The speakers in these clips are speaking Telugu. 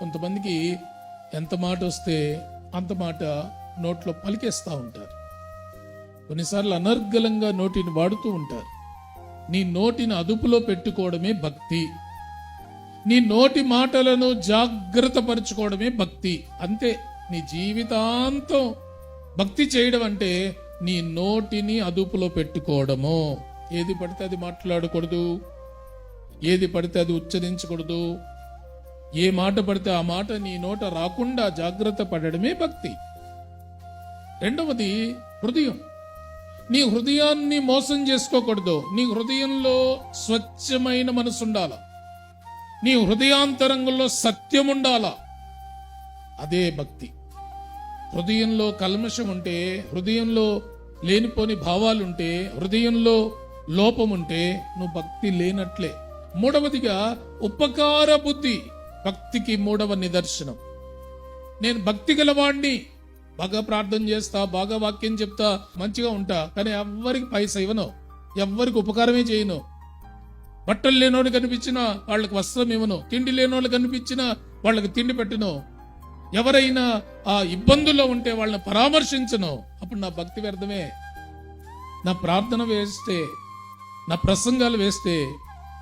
కొంతమందికి ఎంత మాట వస్తే అంత మాట నోట్లో పలికేస్తూ ఉంటారు. కొన్నిసార్లు అనర్గళంగా నోటిని వాడుతూ ఉంటారు. నీ నోటిని అదుపులో పెట్టుకోవడమే భక్తి. నీ నోటి మాటలను జాగ్రత్త పరుచుకోవడమే భక్తి. అంతే నీ జీవితాంతం భక్తి చేయడం అంటే నీ నోటిని అదుపులో పెట్టుకోవడము. ఏది పడితే అది మాట్లాడకూడదు. ఏది పడితే అది ఉచ్చరించకూడదు. ఏ మాట పడితే ఆ మాట నీ నోట రాకుండా జాగ్రత్త పడడమే భక్తి. రెండవది హృదయం. నీ హృదయాన్ని మోసం చేసుకోకూడదు. నీ హృదయంలో స్వచ్ఛమైన మనసు ఉండాల. నీ హృదయాంతరంగంలో సత్యం ఉండాల. అదే భక్తి. హృదయంలో కల్మషం ఉంటే హృదయంలో లేనిపోని భావాలుంటే హృదయంలో లోపం ఉంటే నువ్వు భక్తి లేనట్లే. మూడవదిగా ఉపకార బుద్ధి. భక్తికి మూడవ నిదర్శనం. నేను భక్తి గలవాణ్ణి. బాగా ప్రార్థన చేస్తా బాగా వాక్యం చెప్తా మంచిగా ఉంటా కానీ ఎవ్వరికి పైస ఇవ్వను. ఎవ్వరికి ఉపకారమే చేయను. బట్టలు లేనోళ్ళు కనిపించినా వాళ్ళకి వస్త్రం ఇవ్వను. తిండి లేనోళ్ళు కనిపించినా వాళ్ళకి తిండి పెట్టను. ఎవరైనా ఆ ఇబ్బందుల్లో ఉంటే వాళ్ళని పరామర్శించను. అప్పుడు నా భక్తి వ్యర్థమే. నా ప్రార్థన వేస్తే నా ప్రసంగాలు వేస్తే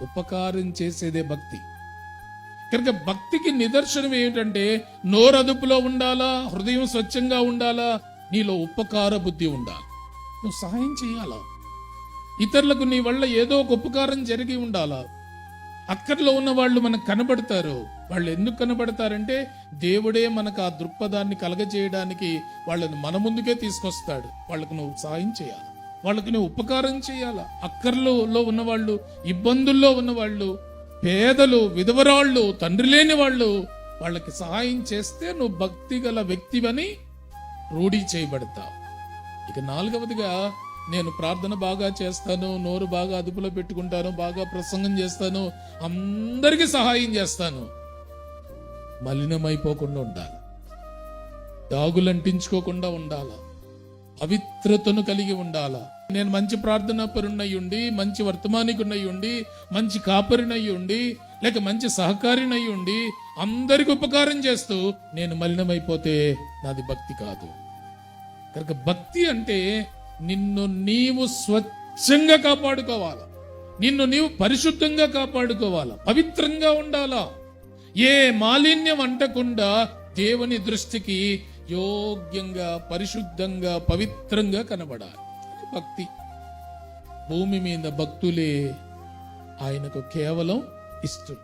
ఉపకారం చేసేదే భక్తి. కనుక భక్తికి నిదర్శనం ఏమిటంటే నోరదుపులో ఉండాలా హృదయం స్వచ్ఛంగా ఉండాలా నీలో ఉపకార బుద్ధి ఉండాలి. నువ్వు సహాయం చేయాలా? ఇతరులకు నీ వల్ల ఏదో ఒక ఉపకారం జరిగి ఉండాలా? అక్కర్లో ఉన్న వాళ్ళు మనకు కనబడతారు. వాళ్ళు ఎందుకు కనబడతారంటే దేవుడే మనకు ఆ దృక్పథాన్ని కలగజేయడానికి వాళ్ళని మన ముందుకే తీసుకొస్తాడు. వాళ్ళకు నువ్వు సహాయం చేయాలి? వాళ్ళకి నువ్వు ఉపకారం చేయాలా? అక్కర్లో ఉన్నవాళ్ళు ఇబ్బందుల్లో ఉన్నవాళ్ళు పేదలు విధవరాళ్ళు తండ్రి లేని వాళ్ళు వాళ్ళకి సహాయం చేస్తే నువ్వు భక్తి గల వ్యక్తివని రూఢీ చేయబడతావు. ఇక నాలుగవదిగా నేను ప్రార్థన బాగా చేస్తాను నోరు బాగా అదుపులో పెట్టుకుంటాను బాగా ప్రసంగం చేస్తాను అందరికీ సహాయం చేస్తాను. మలినమైపోకుండా ఉండాలి. దాగులంటించుకోకుండా ఉండాలా. పవిత్రతను కలిగి ఉండాలా. నేను మంచి ప్రార్థన పరుణ్ణయి ఉండి మంచి వర్తమానికునై ఉండి మంచి కాపరినై ఉండి లేక మంచి సహకారినై ఉండి అందరికి ఉపకారం చేస్తూ నేను మలినమైపోతే నాది భక్తి కాదు. కనుక భక్తి అంటే నిన్ను నీవు స్వచ్ఛంగా కాపాడుకోవాలా. నిన్ను నీవు పరిశుద్ధంగా కాపాడుకోవాలా. పవిత్రంగా ఉండాలా. ఏ మాలిన్యం అంటకుండా దేవుని దృష్టికి యోగ్యంగా పరిశుద్ధంగా పవిత్రంగా కనబడాలి. భక్తి. భూమి మీద భక్తులే ఆయనకు కేవలం ఇష్టం.